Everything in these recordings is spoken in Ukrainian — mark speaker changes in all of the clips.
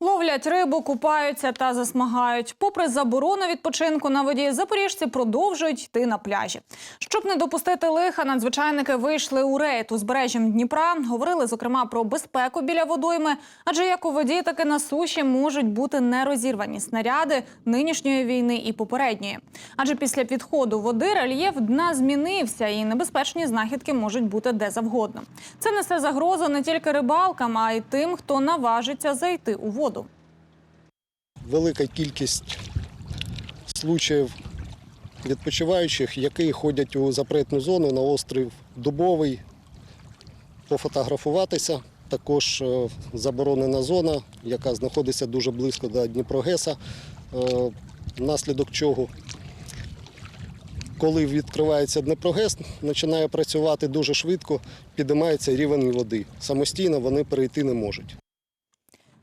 Speaker 1: Ловлять рибу, купаються та засмагають. Попри заборону відпочинку на воді, запоріжці продовжують йти на пляжі. Щоб не допустити лиха, надзвичайники вийшли у рейд узбережжям Дніпра. Говорили зокрема про безпеку біля водойми, адже як у воді, так і на суші можуть бути нерозірвані снаряди нинішньої війни і попередньої. Адже після підходу води рельєф дна змінився, і небезпечні знахідки можуть бути де завгодно. Це несе загрозу не тільки рибалкам, а й тим, хто наважиться зайти у воду.
Speaker 2: Велика кількість случаїв відпочиваючих, які ходять у запретну зону на острів Дубовий, пофотографуватися. Також е, заборонена зона, яка знаходиться дуже близько до Дніпрогеса, е, внаслідок чого, коли відкривається Дніпрогес, починає працювати дуже швидко, підіймається рівень води. Самостійно вони перейти не можуть.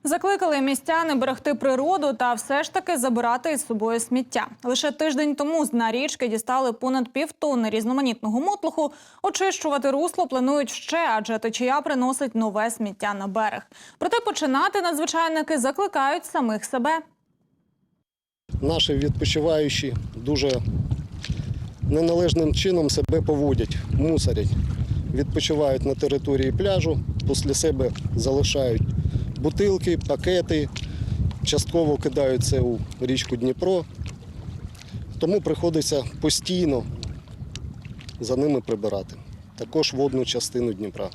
Speaker 1: Закликали містяни берегти природу та все ж таки забирати із собою сміття. Лише тиждень тому з дна річки дістали понад півтонни різноманітного мотлуху. Очищувати русло планують ще, адже течія приносить нове сміття на берег. Проте починати надзвичайники закликають самих себе.
Speaker 2: Наші відпочиваючі дуже неналежним чином себе поводять, мусорять. Відпочивають на території пляжу, після себе залишають бутилки, пакети, частково кидають це у річку Дніпро. Тому приходиться постійно за ними прибирати. Також водну частину Дніпра.